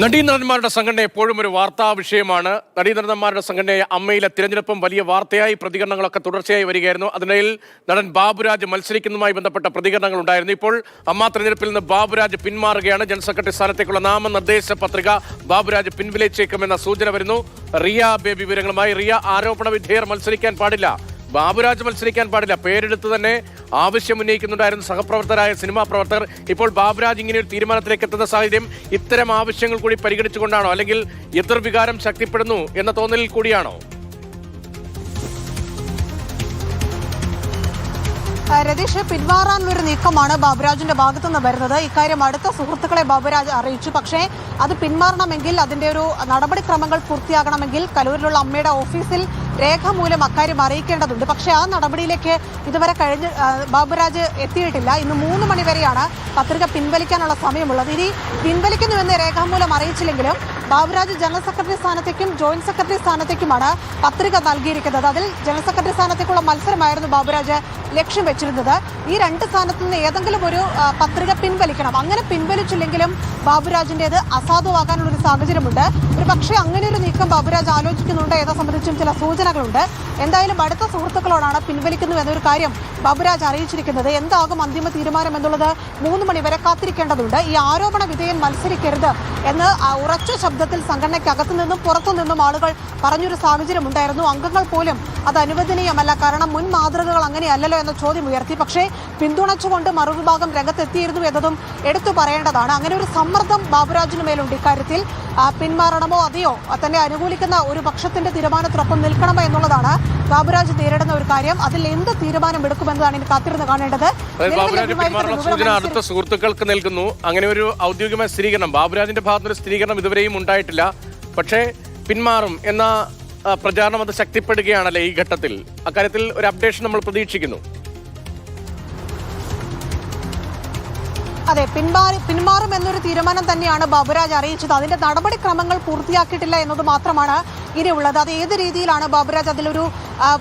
നടീനടന്മാരുടെ സംഘടന എപ്പോഴും ഒരു വാർത്താ വിഷയമാണ്. നടീനടന്മാരുടെ സംഘടനയെ അമ്മയിലെ തിരഞ്ഞെടുപ്പും വലിയ വാർത്തയായി പ്രതികരണങ്ങളൊക്കെ തുടർച്ചയായി വരികയായിരുന്നു. അതിനിടയിൽ നടൻ ബാബുരാജ് മത്സരിക്കുന്നതുമായി ബന്ധപ്പെട്ട പ്രതികരണങ്ങൾ ഉണ്ടായിരുന്നു. ഇപ്പോൾ അമ്മ തിരഞ്ഞെടുപ്പിൽ നിന്ന് ബാബുരാജ് പിന്മാറുകയാണ്. ജനറൽ സെക്രട്ടറി സ്ഥാനത്തേക്കുള്ള നാമനിർദ്ദേശ പത്രിക ബാബുരാജ് പിൻവലിച്ചേക്കുമെന്ന സൂചന വരുന്നു. റിയ ബേബി വിവരങ്ങളുമായി റിയ ആരോപണ വിധേയർ മത്സരിക്കാൻ പാടില്ല. ബാബുരാജ് മത്സരിക്കാൻ പാടില്ല. പേരെടുത്ത് തന്നെ ആവശ്യം ഉന്നയിക്കുന്നുണ്ടായിരുന്ന സഹപ്രവർത്തകരായ സിനിമാ പ്രവർത്തകർ. ഇപ്പോൾ ബാബുരാജ് ഇങ്ങനെ ഒരു തീരുമാനത്തിലേക്ക് എത്തുന്ന സാഹചര്യം ഇത്തരം ആവശ്യങ്ങൾ കൂടി പരിഗണിച്ചുകൊണ്ടാണോ? അല്ലെങ്കിൽ എതിർവികാരം ശക്തിപ്പെടുന്നു എന്ന തോന്നലിൽ കൂടിയാണോ? രതീഷ് പിന്മാറാനുള്ള ഒരു നീക്കമാണ് ബാബുരാജിന്റെ ഭാഗത്തു നിന്ന് വരുന്നത്. ഇക്കാര്യം അടുത്ത സുഹൃത്തുക്കളെ ബാബുരാജ് അറിയിച്ചു. പക്ഷേ അത് പിന്മാറണമെങ്കിൽ അതിന്റെ ഒരു നടപടിക്രമങ്ങൾ പൂർത്തിയാകണമെങ്കിൽ കലൂരിലുള്ള അമ്മയുടെ ഓഫീസിൽ രേഖാമൂലം അക്കാര്യം അറിയിക്കേണ്ടതുണ്ട്. പക്ഷേ ആ നടപടിയിലേക്ക് ഇതുവരെ കഴിഞ്ഞ് ബാബുരാജ് എത്തിയിട്ടില്ല. ഇന്ന് മൂന്ന് മണിവരെയാണ് പത്രിക പിൻവലിക്കാനുള്ള സമയമുള്ളത്. ഇനി പിൻവലിക്കുന്നുവെന്ന് രേഖാമൂലം അറിയിച്ചില്ലെങ്കിലും ബാബുരാജ് ജനറൽ സെക്രട്ടറി സ്ഥാനത്തേക്കും ജോയിന്റ് സെക്രട്ടറി സ്ഥാനത്തേക്കുമാണ് പത്രിക നൽകിയിരിക്കുന്നത്. അതിൽ ജനറൽ സെക്രട്ടറി സ്ഥാനത്തേക്കുള്ള മത്സരമായിരുന്നു ബാബുരാജ് ലക്ഷ്യം വെച്ചിരുന്നത് ഈ രണ്ട് സ്ഥാനത്തു നിന്ന് ഏതെങ്കിലും ഒരു പത്രിക പിൻവലിക്കണം. അങ്ങനെ പിൻവലിച്ചില്ലെങ്കിലും ബാബുരാജിന്റേത് അസാധുവാകാനുള്ള ഒരു സാഹചര്യമുണ്ട്. ഒരു പക്ഷേ അങ്ങനെ ഒരു നീക്കം ബാബുരാജ് ആലോചിക്കുന്നുണ്ട് എന്നത് സംബന്ധിച്ചും ചില സൂചനകളുണ്ട്. എന്തായാലും അടുത്ത സുഹൃത്തുക്കളോടാണ് പിൻവലിക്കുന്നു എന്നൊരു കാര്യം ബാബുരാജ് അറിയിച്ചിരിക്കുന്നത്. എന്താകും അന്തിമ തീരുമാനം എന്നുള്ളത് മൂന്ന് മണി വരെ കാത്തിരിക്കേണ്ടതുണ്ട്. ഈ ആരോപണ വിധേയൻ മത്സരിക്കരുത് എന്ന് ഉറച്ച ശബ്ദത്തിൽ സംഘടനയ്ക്കകത്തു നിന്നും പുറത്തു നിന്നും ആളുകൾ പറഞ്ഞൊരു സാഹചര്യം ഉണ്ടായിരുന്നു അംഗങ്ങൾ പോലും അത് അനുവദനീയമല്ല. കാരണം മുൻ മാതൃകകൾ അങ്ങനെയല്ലല്ലോ എന്ന ചോദ്യം ഉയർത്തി. പക്ഷേ പിന്തുണച്ചുകൊണ്ട് മറുവിഭാഗം രംഗത്തെത്തിയിരുന്നു എന്നതും എടുത്തു പറയേണ്ടതാണ്. അങ്ങനെ ഒരു സമ്മർദ്ദം ബാബുരാജിന് മേലുണ്ട്. ഇക്കാര്യത്തിൽ പിന്മാറണമോ അതെയോ? തന്നെ അനുകൂലിക്കുന്ന ഒരു പക്ഷത്തിന്റെ തീരുമാനത്തിനൊപ്പം നിൽക്കണമോ എന്നുള്ളതാണ് ബാബുരാജ് നേരിടുന്ന ഒരു കാര്യം. അതിൽ എന്ത് തീരുമാനം എടുക്കുമെന്നതാണ് ഇനി കാത്തിരുന്ന് കാണേണ്ടത്. സൂചന അടുത്ത സുഹൃത്തുക്കൾക്ക് നൽകുന്നു. അങ്ങനെ ഒരു ഔദ്യോഗികമായ സ്ഥിരീകരണം. ബാബുരാജിന്റെ ഭാഗത്തുനിന്ന് സ്ഥിരീകരണം ഇതുവരെയും ഉണ്ടായിട്ടില്ല. പക്ഷേ പിന്മാറും എന്ന പ്രചാരണം അത് ശക്തിപ്പെടുകയാണല്ലേ ഈ ഘട്ടത്തിൽ? അക്കാര്യത്തിൽ ഒരു അപ്ഡേഷൻ നമ്മൾ പ്രതീക്ഷിക്കുന്നു. അതെ പിന്മാറി പിന്മാറും എന്നൊരു തീരുമാനം തന്നെയാണ് ബാബുരാജ് അറിയിച്ചത്. അതിന്റെ നടപടിക്രമങ്ങൾ പൂർത്തിയാക്കിയിട്ടില്ല എന്നത് മാത്രമാണ് ഇനി ഉള്ളത് അത് ഏത് രീതിയിലാണ് ബാബുരാജ് അതിലൊരു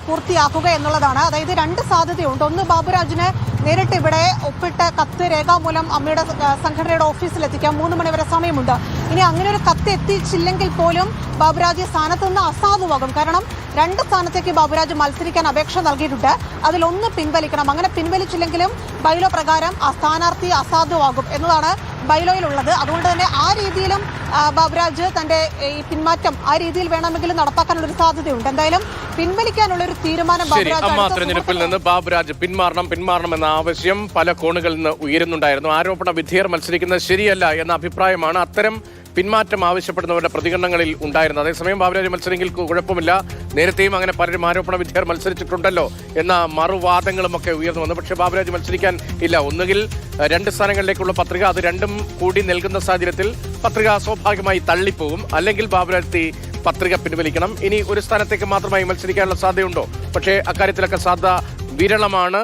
പൂർത്തിയാക്കുക എന്നുള്ളതാണ്. അതായത് രണ്ട് സാധ്യതയുണ്ട്. ഒന്ന് ബാബുരാജിന് നേരിട്ട് ഇവിടെ ഒപ്പിട്ട് കത്ത് രേഖാമൂലം അമ്മയുടെ സംഘടനയുടെ ഓഫീസിൽ എത്തിക്കാം മൂന്ന് മണിവരെ സമയമുണ്ട്. ഇനി അങ്ങനെ ഒരു കത്ത് എത്തിച്ചില്ലെങ്കിൽ പോലും ബാബുരാജ് സ്ഥാനത്ത് നിന്ന് അസാധുവാകും. കാരണം രണ്ട് സ്ഥാനത്തേക്ക് ബാബുരാജ് മത്സരിക്കാൻ അപേക്ഷ നൽകിയിട്ടുണ്ട്. അതിലൊന്ന് പിൻവലിക്കണം. അങ്ങനെ പിൻവലിച്ചില്ലെങ്കിലും ബൈലോ പ്രകാരം ആ സ്ഥാനാർത്ഥി അസാധുവാകും എന്നതാണ് ബൈലോയിലുള്ളത് അതുകൊണ്ട് തന്നെ ആ രീതിയിലും ബാബുരാജ് തന്റെ ഈ പിന്മാറ്റം ആ രീതിയിൽ വേണമെങ്കിലും നടപ്പാക്കാനുള്ള ഒരു സാധ്യതയുണ്ട്. എന്തായാലും പിൻവലിക്കാനുള്ള ഒരു തീരുമാനം അമ്മ തെരഞ്ഞെടുപ്പിൽ നിന്ന് ബാബുരാജ് പിന്മാറണം പിന്മാറണം എന്ന ആവശ്യം പല കോണുകളിൽ നിന്ന് ഉയരുന്നുണ്ടായിരുന്നു. ആരോപണ വിധേയർ മത്സരിക്കുന്നത് ശരിയല്ല എന്ന അഭിപ്രായമാണ് അത്തരം പിന്മാറ്റം ആവശ്യപ്പെടുന്നവരുടെ പ്രതികരണങ്ങളിൽ ഉണ്ടായിരുന്നത് അതേസമയം ബാബുരാജ് മത്സരമെങ്കിൽ കുഴപ്പമില്ല. നേരത്തെയും അങ്ങനെ പലരും ആരോപണ വിദ്യർ മത്സരിച്ചിട്ടുണ്ടല്ലോ എന്ന മറുവാദങ്ങളും ഒക്കെ ഉയർന്നു വന്നു. പക്ഷേ ബാബുരാജ് മത്സരിക്കാൻ ഇല്ല. ഒന്നുകിൽ രണ്ട് സ്ഥാനങ്ങളിലേക്കുള്ള പത്രിക അത് രണ്ടും കൂടി നൽകുന്ന സാഹചര്യത്തിൽ പത്രിക സ്വാഭാവികമായി തള്ളിപ്പോവും അല്ലെങ്കിൽ ബാബുരാജ് പത്രിക പിൻവലിക്കണം. ഇനി ഒരു സ്ഥാനത്തേക്ക് മാത്രമായി മത്സരിക്കാനുള്ള സാധ്യതയുണ്ടോ? പക്ഷേ അക്കാര്യത്തിലൊക്കെ സാധ്യത വിരളമാണ്.